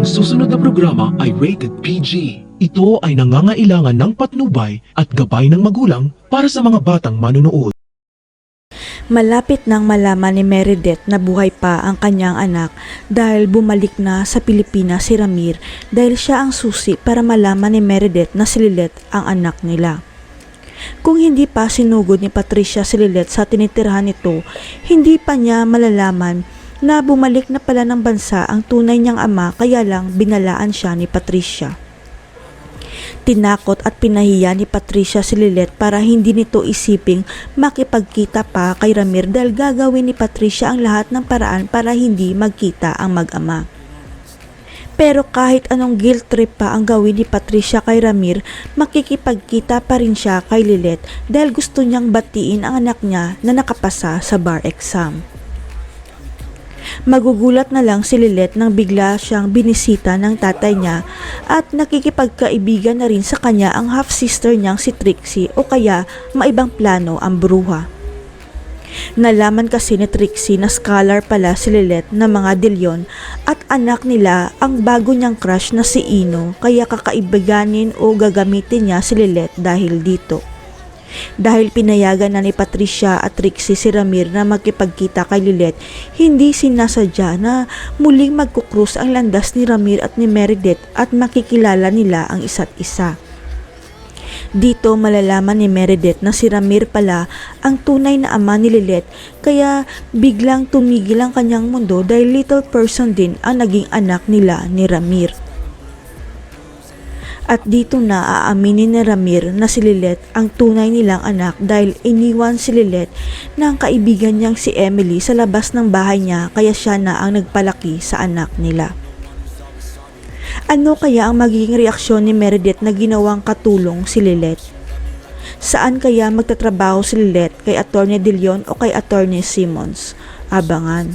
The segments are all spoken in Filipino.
Ang susunod na programa ay rated PG. Ito ay nangangailangan ng patnubay at gabay ng magulang para sa mga batang manunood. Malapit nang malaman ni Meredith na buhay pa ang kanyang anak dahil bumalik na sa Pilipinas si Ramir dahil siya ang susi para malaman ni Meredith na si Lilith ang anak nila. Kung hindi pa sinugod ni Patricia si Lilith sa tinitirhan nito, hindi pa niya malalaman na bumalik na pala ng bansa ang tunay niyang ama kaya lang binalaan siya ni Patricia. Tinakot at pinahiya ni Patricia si Lilith para hindi nito isiping makipagkita pa kay Ramir dahil gagawin ni Patricia ang lahat ng paraan para hindi magkita ang mag-ama. Pero kahit anong guilt trip pa ang gawin ni Patricia kay Ramir, makikipagkita pa rin siya kay Lilith dahil gusto niyang batiin ang anak niya na nakapasa sa bar exam. Magugulat na lang si Lilith nang bigla siyang binisita ng tatay niya at nakikipagkaibigan na rin sa kanya ang half-sister niyang si Trixie o kaya maibang plano ang bruha. Nalaman kasi ni Trixie na scholar pala si Lilith na mga Dilyon at anak nila ang bago niyang crush na si Ino kaya kakaibiganin o gagamitin niya si Lilith dahil dito. Dahil pinayagan na ni Patricia at Trixie si Ramir na magkipagkita kay Lilith, hindi sinasadya na muling magkukrus ang landas ni Ramir at ni Meredith at makikilala nila ang isa't isa. Dito malalaman ni Meredith na si Ramir pala ang tunay na ama ni Lilith kaya biglang tumigil ang kanyang mundo dahil little person din ang naging anak nila ni Ramir. At dito na aaminin ni Ramir na si Lilith ang tunay nilang anak dahil iniwan si Lilith ng kaibigan niyang si Emily sa labas ng bahay niya kaya siya na ang nagpalaki sa anak nila. Ano kaya ang magiging reaksyon ni Meredith na ginawang katulong si Lilith? Saan kaya magtatrabaho si Lilith kay Attorney De Leon o kay Attorney Simmons? Abangan.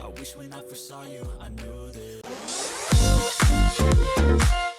I wish when I first saw you, I knew that. Thank you.